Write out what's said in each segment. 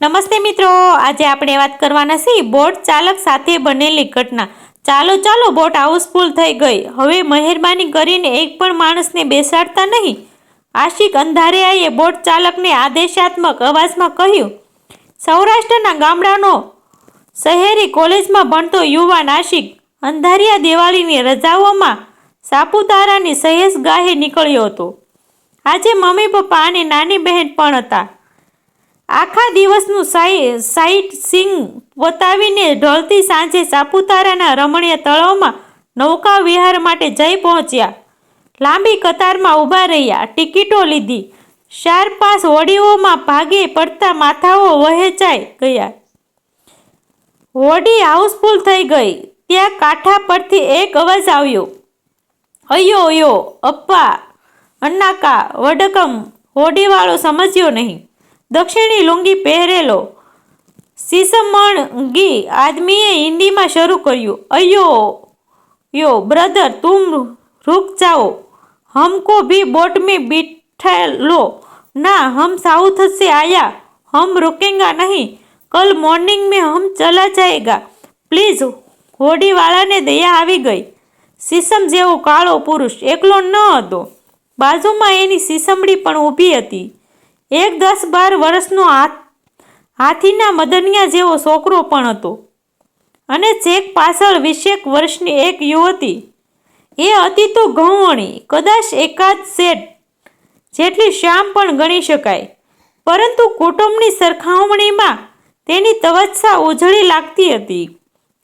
નમસ્તે મિત્રો, આજે આપણે વાત કરવાના છીએ બોટ ચાલક સાથે બનેલી ઘટના. ચાલો ચાલો, બોટ હાઉસફુલ થઈ ગઈ. હવે મહેરબાની કરીને એક પણ માણસને બેસાડતા નહીં. આશિક અંધારિયાએ બોટ ચાલકને આદેશાત્મક અવાજમાં કહ્યું, સૌરાષ્ટ્રના ગામડાનો શહેરી કોલેજમાં ભણતો યુવાન આશિક અંધારિયા દિવાળીની રજાઓમાં સાપુતારાની સહેજ ગાહે નીકળ્યો હતો. આજે મમ્મી, પપ્પા અને નાની બહેન પણ હતા. આખા દિવસનું સાઈ સાઇટ સિંગ પતાવીને ઢળતી સાંજે સાપુતારાના રમણીય તળાવમાં નૌકા વિહાર માટે જઈ પહોંચ્યા. લાંબી કતારમાં ઊભા રહ્યા, ટિકિટો લીધી. ચાર પાંચ હોડીઓમાં ભાગે પડતા માથાઓ વહેંચાઈ ગયા. હોડી હાઉસફુલ થઈ ગઈ. ત્યાં કાંઠા પરથી એક અવાજ આવ્યો. અયો અયો અપ્પા, અન્નાકા, વડકમ. હોડીવાળો સમજ્યો નહીં. દક્ષિણી લુંગી પહેરેલો સીસમણગી આદમીએ હિન્દીમાં શરૂ કર્યું. અયો યો, બ્રધર, તુમ રૂક જાઓ. હમકો ભી બોટ મેં બિઠા ના, હમ સાઉથ સે આયા. હમ રૂકેંગા નહીં. કલ મોર્નિંગ મેં હમ ચલા જાયગા. પ્લીઝ, હોડીવાળાને દયા આવી ગઈ. સીસમ જેવો કાળો પુરુષ એકલો ન હતો. બાજુમાં એની સીસમડી પણ ઊભી હતી. એક દસ બાર વર્ષનો હાથ, હાથીના મદનિયા જેવો છોકરો પણ હતો. અને ચેક પાછળ વીસેક વર્ષની એક યુવતી. એ હતી તો ઘઉંવણી, કદાચ એકાદ સેટ જેટલી શ્યામ પણ ગણી શકાય. પરંતુ કુટુંબની સરખામણીમાં તેની તવચ્છા ઉજળી લાગતી હતી.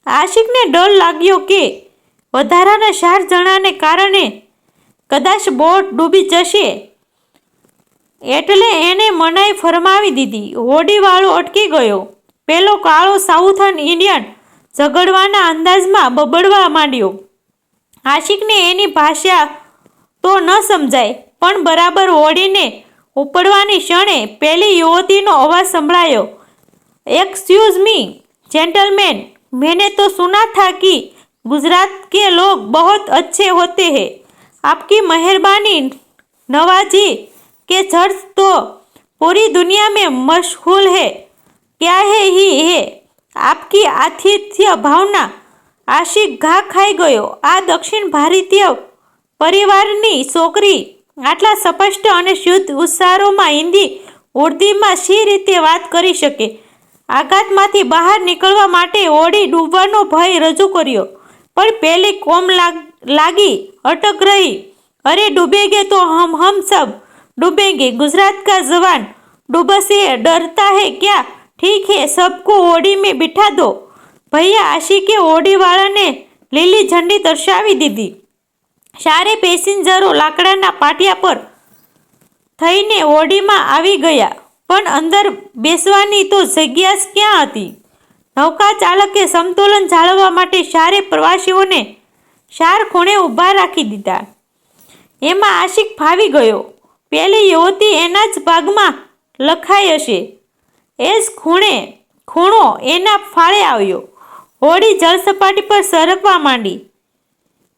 આશિકને ડર લાગ્યો કે વધારાના ચાર જણાને કારણે કદાચ બોટ ડૂબી જશે. એટલે એને મનાઈ ફરમાવી દીધી હોડીવાળો અટકી ગયો પેલો કાળો સાઉથર્ન ઇન્ડિયન ઝઘડવાના અંદાજમાં બબડવા માંડ્યો આશિકને એની ભાષા તો ન સમજાય પણ બરાબર હોડીને ઉપડવાની ક્ષણે પેલી યુવતીનો અવાજ સંભળાયો एक्सक्यूज मी जेंटलमैन मैंने तो सुना था कि गुजरात के लोग बहुत अच्छे होते हैं आपकी मेहरबानी नवाजी के चर्च तो पूरी दुनिया में मशहूर है क्या है ही है आपकी आतिथ्य ભાવના આશિક ઘા ખાઈ ગયો આ દક્ષિણ ભારતીય પરિવારની છોકરી આટલા સ્પષ્ટ અને શુદ્ધ ઉચ્ચારોમાં હિન્દી ઉર્દીમાં શી રીતે વાત કરી શકે આઘાતમાંથી બહાર નીકળવા માટે ઓડી ડૂબવાનો ભય રજૂ કર્યો પણ પેલી કોમ લાગી અટક રહી અરે ડૂબેગે તો હમ હમ સબ डूबेंगे गुजरात का जवान डूबा से डरता है क्या ठीक है सबको ओडी में बिठा दो ભૈયા આશિકે ઓડીવાળાને લીલી ઝંડી દર્શાવી દીધી સારે પેસેન્જરો લાકડાના પાટિયા પર થઈને ઓડીમાં આવી ગયા પણ અંદર બેસવાની તો જગ્યા જ ક્યાં હતી નૌકા ચાલકે સમતોલન જાળવવા માટે ચારે પ્રવાસીઓને ચાર ખૂણે ઊભા રાખી દીધા એમાં આશિક ફાવી ગયો પેલી યુવતી એના જ ભાગમાં લખાઈ હશે. એ જ ખૂણે, ખૂણો એના ફાળે આવ્યો. હોડી જળસપાટી પર સરકવા માંડી.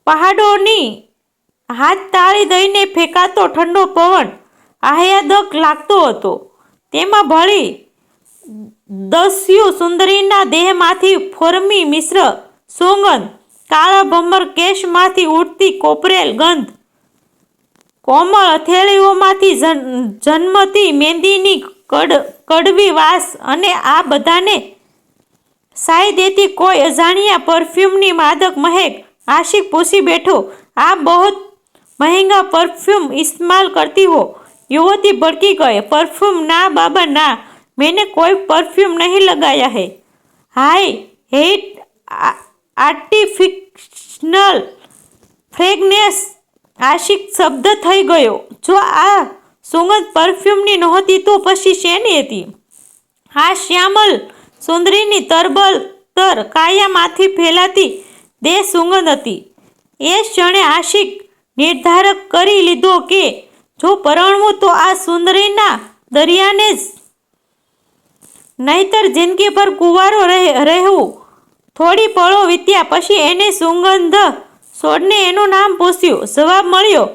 પહાડોની હાથ તાળી દઈને ફેંકાતો ઠંડો પવન આહ્યાદક લાગતો હતો. તેમાં ભળી દસ્યુ સુંદરીના દેહમાંથી ફોર્મી મિશ્ર સુગંધ કાળા ભમર કેશમાંથી ઉડતી કોપરેલ ગંધ કોમળ હથેળીઓમાંથી જન્મતી મહેંદીની કડ, કડવી વાસ અને આ બધાને સાય દેતી કોઈ અજાણ્યા પરફ્યુમની માદક મહેક આશિક પૂછી બેઠો, આ બહુ મહેંગા પરફ્યુમ ઇસ્તેમાલ કરતી હો? યુવતી ભડકી ગઈ, પરફ્યુમ ના બાબા ના, મેને કોઈ પરફ્યુમ નહીં લગાયા હે. હાય હેટ આર્ટિફિશનલ ફ્રેગનેસ આશિક શબ્દ થઈ ગયો. જો આ સુગંધ પરફ્યુમની નહોતી તો પછી શેની હતી? આ શ્યામલ સુંદરીની તરબલ તર કાયામાંથી ફેલાતી દે સુગંધ હતી. એ ક્ષણે આશિક નિર્ધારક કરી લીધો કે જો પરણવું તો આ સુંદરીના દરિયાને જ. નહીતર જિંદગી પર કુંવારો રહેવું. થોડી પળો વીત્યા પછી એને સુગંધ છોડને એનું નામ પૂછ્યું જવાબ મળ્યો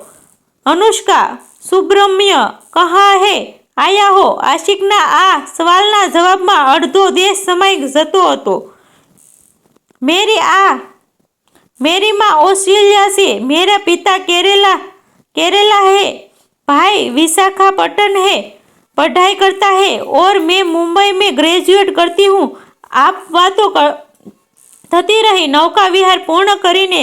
અનુષ્કા સુબ્રમણ્ય કહા હે આયા હો આશિકના આ સવાલના જવાબમાં અડધો દેશ સમાઈ જતો હતો मेरी आ मेरी माँ ऑस्ट्रेलिया से मेरा पिता केरला केरला है भाई विशाखापट्टनम है पढ़ाई करता है और मैं मुंबई में ग्रेजुएट करती हूँ आप વાતો કર- થતી રહી નૌકા વિહાર પૂર્ણ કરીને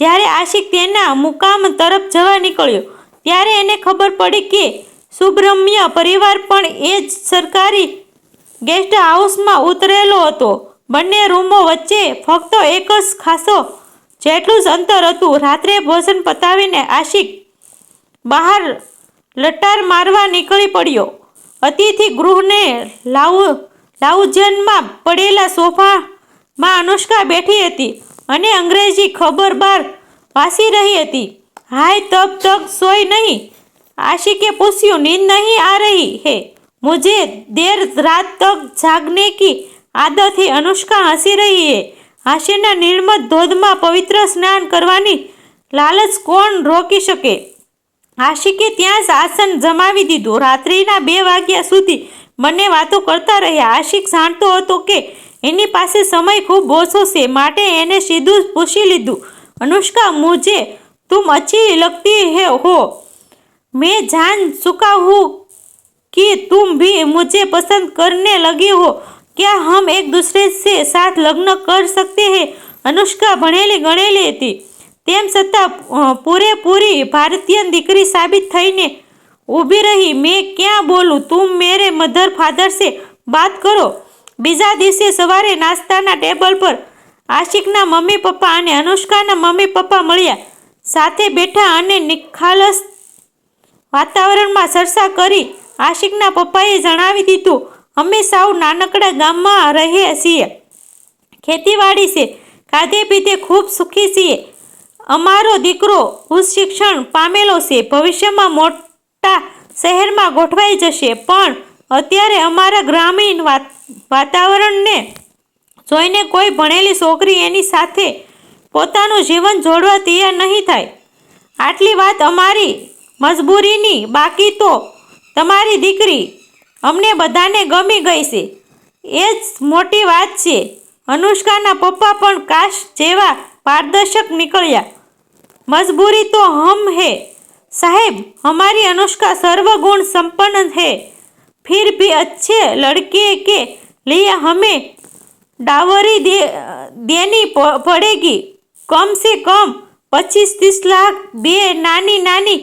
જ્યારે આશિક તેના મુકામ તરફ જવા નીકળ્યો, ત્યારે એને ખબર પડી કે સુબ્રહ્મણ્ય પરિવાર પણ એ જ સરકારી ગેસ્ટ હાઉસમાં ઉતરેલો હતો. બંને રૂમો વચ્ચે ફક્ત એક જ ખાસો જેટલું જ અંતર હતું. રાત્રે ભોજન પતાવીને આશિક બહાર લટાર મારવા નીકળી પડ્યો. અતિથિ ગૃહને લાઉ લાઉજનમાં પડેલા સોફામાં અનુષ્કા બેઠી હતી. અને અંગ્રેજી ખબર બાર વાસી રહી હતી. હાય તબ તક સોય નહીં. આશિકે પૂછ્યું, નીંદ નહીં આ રહી હે? મુજે દેર રાત તક જાગને કી આદતથી અનુષ્કા હસી રહી હે? હાસ્યના નિર્મત ધોધમાં પવિત્ર સ્નાન કરવાની લાલચ કોણ રોકી શકે? આશિકે ત્યાં જ આસન જમાવી દીધું. રાત્રિના બે વાગ્યા સુધી મને વાતો કરતા રહ્યા. આશિક જાણતો હતો કે એની પાસે સમય ખૂબ ઓછો છે માટે એને સીધું જ પૂછી લીધું અનુષ્કા મુજે તુમ અચ્છી લગતી હે હો મેં જાન ચુકા હું कि तुम भी मुझे पसंद करने लगे हो क्या हम एक दूसरे से साथ लग्न कर सकते हैं અનુષ્કા ભણેલી ગણેલી હતી તેમ છતાં પૂરેપૂરી ભારતીય દીકરી સાબિત થઈને ઊભી રહી મેં ક્યાં બોલું તું મેરે મધર ફાધર સે બાત કરો બીજા દિવસે સવારે નાસ્તાના ટેબલ પર આશિકના મમ્મી પપ્પા અને અનુષ્કાના મમ્મી પપ્પા મળ્યા. સાથે બેઠા અને નિખાલસ વાતાવરણમાં ચર્ચા કરી આશિકના પપ્પાએ જણાવી દીધું, અમે સાવ નાનકડા ગામમાં રહીએ છીએ. ખેતીવાડી છે. ખાધે પીધે ખૂબ સુખી છીએ. અમારો દીકરો ઉચ્ચ શિક્ષણ પામેલો છે. ભવિષ્યમાં મોટા શહેરમાં ગોઠવાઈ જશે. પણ અત્યારે અમારા ગ્રામીણ વાત- વાતાવરણને જોઈને કોઈ ભણેલી છોકરી એની સાથે પોતાનું જીવન જોડવા તૈયાર નહીં થાય. આટલી વાત અમારી મજબૂરીની, બાકી તો તમારી દીકરી અમને બધાને ગમી ગઈ છે. એ જ મોટી વાત છે. અનુષ્કાના પપ્પા પણ કાશ જેવા પારદર્શક નીકળ્યા. મજબૂરી તો હમ હે. સાહેબ, અમારી અનુષ્કા સર્વગુણ સંપન્ન હે. फिर भी अच्छे लड़के के लिए हमें डावरी दे देनी प- पड़ेगी कम से कम પચીસ ત્રીસ લાખ બે નાની નાની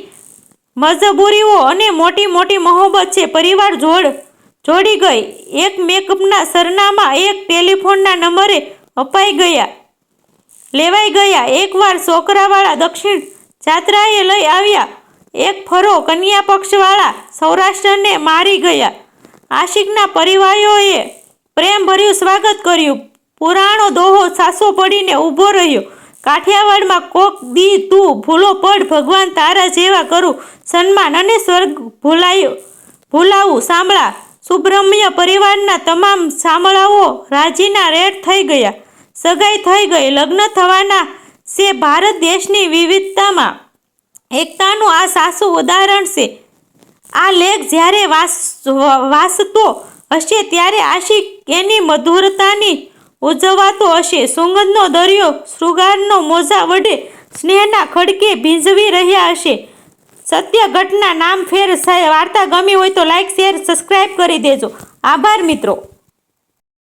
મજબૂરીઓ અને મોટી મોટી મોહબ્બત છે પરિવાર જોડ જોડી ગઈ એક મેકઅપના સરનામા એક ટેલિફોનના નંબરે અપાઈ ગયા લેવાઈ ગયા એકવાર છોકરાવાળા દક્ષિણ જાત્રાએ લઈ આવ્યા એક ફરો કન્યા પક્ષવાળા સૌરાષ્ટ્રને મારી ગયા. આશિકના પરિવારોએ પ્રેમભર્યું સ્વાગત કર્યું. પુરાણો દોહો સાસો પડીને ઊભો રહ્યો. કાઠિયાવાડમાં કોક દી તું ભૂલો પડ, ભગવાન તારા જેવા કરું સન્માન અને સ્વર્ગ ભૂલાયું. ભૂલાવું સાંભળા, સુબ્રહ્મણ્ય પરિવારના તમામ સાંભળાઓ રાજીના રેડ થઈ ગયા. સગાઈ થઈ ગઈ. લગ્ન થવાના છે ભારત દેશની વિવિધતામાં. એકતાનું આ સાસુ ઉદાહરણ છે. આ લેખ જ્યારે વાસ, વાસતો હશે ત્યારે આશિક એની મધુરતાની ઉજવાતો હશે. સુગંધનો દરિયો શૃગારનો મોજા વડે સ્નેહના ખડકે ભીંજવી રહ્યા હશે. સત્ય ઘટના નામ ફેર વાર્તા ગમી હોય તો લાઈક શેર સબસ્ક્રાઈબ કરી દેજો. આભાર મિત્રો.